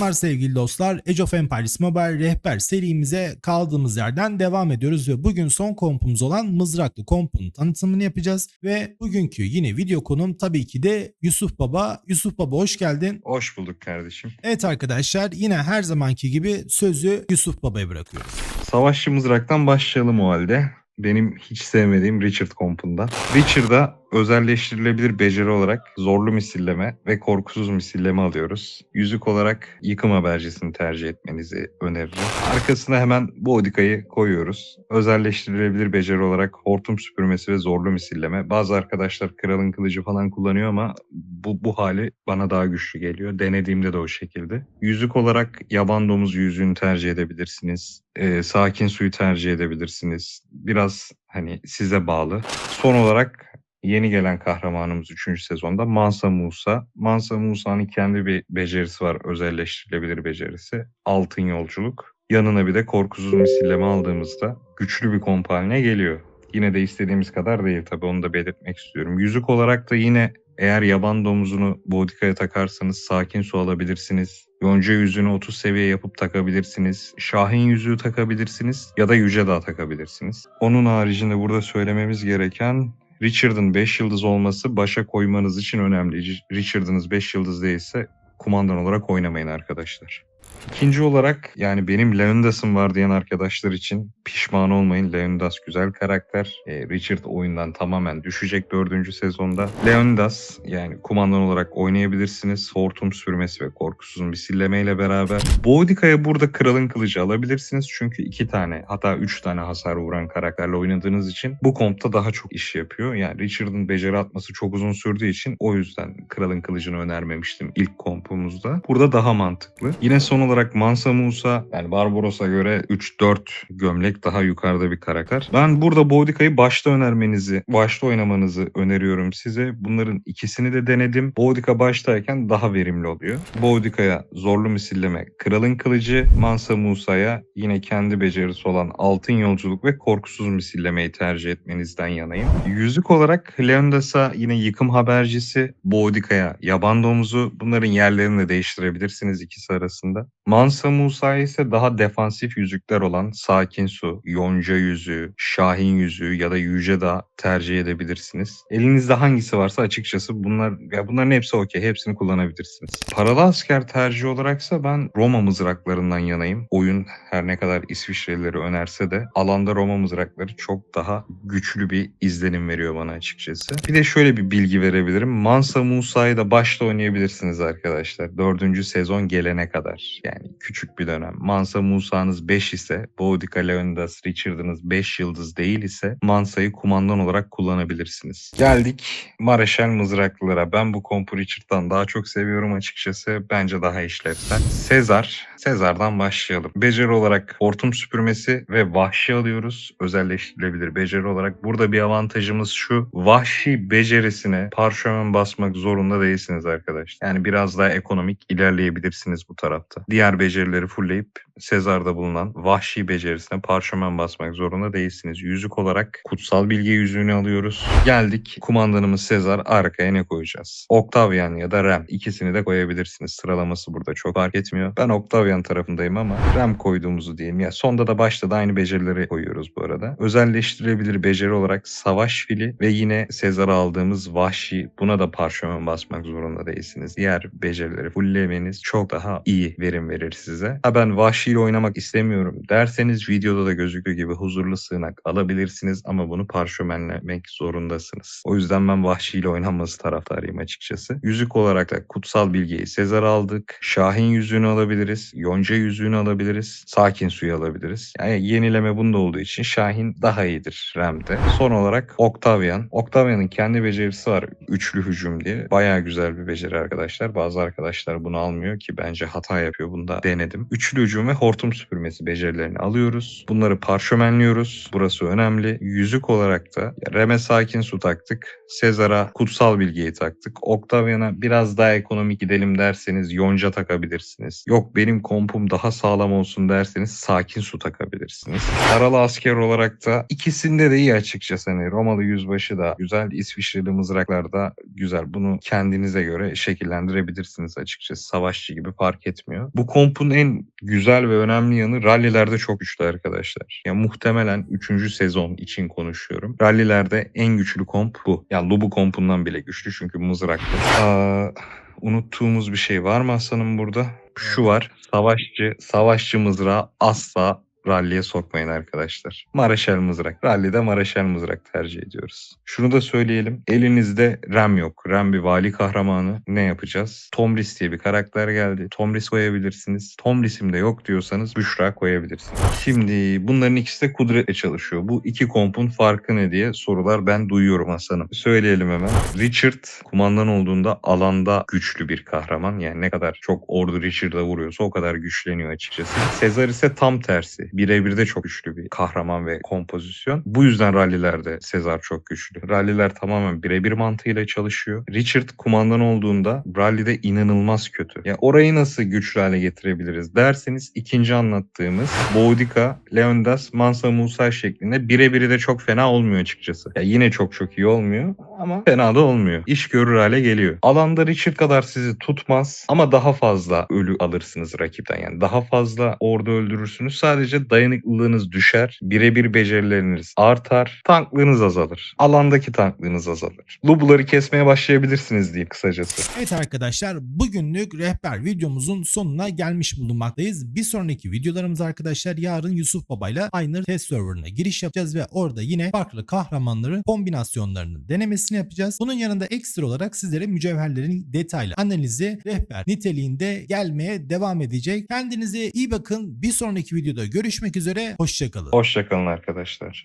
Selamlar sevgili dostlar. Age of Empires Mobile rehber serimize kaldığımız yerden devam ediyoruz ve bugün son kompumuz olan mızraklı kompun tanıtımını yapacağız ve bugünkü yine video konum tabii ki de Yusuf Baba. Yusuf Baba hoş geldin. Hoş bulduk kardeşim. Evet arkadaşlar yine her zamanki gibi sözü Yusuf Baba'ya bırakıyoruz. Savaşçı mızraktan başlayalım o halde. Benim hiç sevmediğim Richard kompunda. Richard'a özelleştirilebilir beceri olarak zorlu misilleme ve korkusuz misilleme alıyoruz. Yüzük olarak yıkım habercisini tercih etmenizi öneririm. Arkasına hemen Bodika'yı koyuyoruz. Özelleştirilebilir beceri olarak hortum süpürmesi ve zorlu misilleme. Bazı arkadaşlar kralın kılıcı falan kullanıyor ama bu, bu hali bana daha güçlü geliyor. Denediğimde de o şekilde. Yüzük olarak yaban domuz yüzüğünü tercih edebilirsiniz. Ee, sakin suyu tercih edebilirsiniz. Biraz hani size bağlı. Son olarak Yeni gelen kahramanımız 3. sezonda Mansa Musa. Mansa Musa'nın kendi bir becerisi var, özelleştirilebilir becerisi. Altın yolculuk. Yanına bir de korkusuz misilleme aldığımızda güçlü bir komp haline geliyor. Yine de istediğimiz kadar değil tabii onu da belirtmek istiyorum. Yüzük olarak da yine eğer yaban domuzunu Bodika'ya takarsanız sakin su alabilirsiniz. Yonca yüzüğünü 30 seviye yapıp takabilirsiniz. Şahin yüzüğü takabilirsiniz ya da Yüce Dağ takabilirsiniz. Onun haricinde burada söylememiz gereken Richard'ın 5 yıldız olması başa koymanız için önemli. Richard'ınız 5 yıldız değilse kumandan olarak oynamayın arkadaşlar. İkinci olarak yani benim Leondas'ım var diyen arkadaşlar için pişman olmayın. Leondas güzel karakter. Ee, Richard oyundan tamamen düşecek dördüncü sezonda. Leondas yani kumandan olarak oynayabilirsiniz. Hortum sürmesi ve korkusuz misilleme ile beraber. Boudica'ya burada kralın kılıcı alabilirsiniz. Çünkü iki tane hatta üç tane hasar vuran karakterle oynadığınız için bu kompta daha çok iş yapıyor. Yani Richard'ın beceri atması çok uzun sürdüğü için o yüzden kralın kılıcını önermemiştim ilk kompumuzda. Burada daha mantıklı. Yine son olarak Mansa Musa yani Barbaros'a göre 3-4 gömlek daha yukarıda bir karakter. Ben burada Boudica'yı başta önermenizi, başta oynamanızı öneriyorum size. Bunların ikisini de denedim. Boudica baştayken daha verimli oluyor. Boudica'ya zorlu misilleme, kralın kılıcı, Mansa Musa'ya yine kendi becerisi olan altın yolculuk ve korkusuz misillemeyi tercih etmenizden yanayım. Yüzük olarak Leondas'a yine yıkım habercisi, Boudica'ya yaban domuzu bunların yerlerini de değiştirebilirsiniz ikisi arasında. Mansa Musa ise daha defansif yüzükler olan Sakin Su, Yonca Yüzüğü, Şahin Yüzüğü ya da Yüce Dağ tercih edebilirsiniz. Elinizde hangisi varsa açıkçası bunlar ya bunların hepsi okey. Hepsini kullanabilirsiniz. Paralı asker tercih olaraksa ben Roma mızraklarından yanayım. Oyun her ne kadar İsviçrelileri önerse de alanda Roma mızrakları çok daha güçlü bir izlenim veriyor bana açıkçası. Bir de şöyle bir bilgi verebilirim. Mansa Musa'yı da başta oynayabilirsiniz arkadaşlar. Dördüncü sezon gelene kadar. Yani küçük bir dönem. Mansa Musa'nız 5 ise, Boudica Leonidas Richard'ınız 5 yıldız değil ise Mansa'yı kumandan olarak kullanabilirsiniz. Geldik Mareşal mızraklılara. Ben bu kompu Richard'dan daha çok seviyorum açıkçası. Bence daha işlevsel. Sezar. Sezar'dan başlayalım. Beceri olarak hortum süpürmesi ve vahşi alıyoruz. Özelleştirilebilir beceri olarak. Burada bir avantajımız şu. Vahşi becerisine parşömen basmak zorunda değilsiniz arkadaşlar. Yani biraz daha ekonomik ilerleyebilirsiniz bu tarafta. Diğer becerileri fullleyip Sezar'da bulunan vahşi becerisine parşömen basmak zorunda değilsiniz. Yüzük olarak kutsal bilgi yüzüğünü alıyoruz. Geldik kumandanımız Sezar arkaya ne koyacağız? Octavian ya da Rem ikisini de koyabilirsiniz. Sıralaması burada çok fark etmiyor. Ben Octavian tarafındayım ama Rem koyduğumuzu diyelim. Ya sonda da başta da aynı becerileri koyuyoruz bu arada. Özelleştirebilir beceri olarak savaş fili ve yine Sezar'a aldığımız vahşi buna da parşömen basmak zorunda değilsiniz. Diğer becerileri fulllemeniz çok daha iyi verim verir size. Ha ben vahşiyle oynamak istemiyorum derseniz videoda da gözüktüğü gibi huzurlu sığınak alabilirsiniz ama bunu parşömenlemek zorundasınız. O yüzden ben vahşiyle oynanması taraftarıyım açıkçası. Yüzük olarak da kutsal bilgiyi Sezar aldık. Şahin yüzüğünü alabiliriz. Yonca yüzüğünü alabiliriz. Sakin suyu alabiliriz. Yani yenileme bunda olduğu için Şahin daha iyidir Rem'de. Son olarak Octavian. Octavian'ın kendi becerisi var. Üçlü hücum diye. Bayağı güzel bir beceri arkadaşlar. Bazı arkadaşlar bunu almıyor ki bence hata yapıyor. Bunu da denedim. Üçlü hücum ve hortum süpürmesi becerilerini alıyoruz. Bunları parşömenliyoruz. Burası önemli. Yüzük olarak da Rem'e sakin su taktık. Sezar'a kutsal bilgiyi taktık. Octavian'a biraz daha ekonomik gidelim derseniz yonca takabilirsiniz. Yok benim kompum daha sağlam olsun derseniz sakin su takabilirsiniz. Paralı asker olarak da ikisinde de iyi açıkçası. Hani Romalı yüzbaşı da güzel, İsviçreli mızraklar da güzel. Bunu kendinize göre şekillendirebilirsiniz açıkçası. Savaşçı gibi fark etmiyor. Bu kompun en güzel ve önemli yanı rallilerde çok güçlü arkadaşlar. Ya muhtemelen 3. sezon için konuşuyorum. Rallilerde en güçlü komp bu. Ya Lubu kompundan bile güçlü çünkü mızraklı. Aa, unuttuğumuz bir şey var mı Hasan'ım burada? Şu var. Savaşçı, savaşçı mızrağı asla ralliye sokmayın arkadaşlar. Maraşel mızrak. Rallide Maraşel mızrak tercih ediyoruz. Şunu da söyleyelim. Elinizde Rem yok. Rem bir vali kahramanı. Ne yapacağız? Tomris diye bir karakter geldi. Tomris koyabilirsiniz. Tomris'im de yok diyorsanız Büşra koyabilirsiniz. Şimdi bunların ikisi de kudretle çalışıyor. Bu iki kompun farkı ne diye sorular ben duyuyorum Hasan'ım. Söyleyelim hemen. Richard kumandan olduğunda alanda güçlü bir kahraman. Yani ne kadar çok ordu Richard'a vuruyorsa o kadar güçleniyor açıkçası. Sezar ise tam tersi. Birebir de çok güçlü bir kahraman ve kompozisyon. Bu yüzden rallilerde Sezar çok güçlü. Ralliler tamamen birebir mantığıyla çalışıyor. Richard kumandan olduğunda rallide inanılmaz kötü. Ya orayı nasıl güçlü hale getirebiliriz derseniz ikinci anlattığımız Boudica, Leonidas, Mansa Musa şeklinde birebiri de çok fena olmuyor açıkçası. Ya yine çok çok iyi olmuyor ama fena da olmuyor. İş görür hale geliyor. Alanda Richard kadar sizi tutmaz ama daha fazla ölü alırsınız rakipten. Yani daha fazla orada öldürürsünüz. Sadece dayanıklılığınız düşer. Birebir becerileriniz artar. Tanklığınız azalır. Alandaki tanklığınız azalır. Lubuları kesmeye başlayabilirsiniz diyeyim kısacası. Evet arkadaşlar bugünlük rehber videomuzun sonuna gelmiş bulunmaktayız. Bir sonraki videolarımız arkadaşlar yarın Yusuf Baba'yla aynı test serverına giriş yapacağız ve orada yine farklı kahramanların kombinasyonlarının denemesini yapacağız. Bunun yanında ekstra olarak sizlere mücevherlerin detaylı analizi rehber niteliğinde gelmeye devam edecek. Kendinize iyi bakın. Bir sonraki videoda görüşmek üzere. Hoşçakalın. Hoşçakalın arkadaşlar.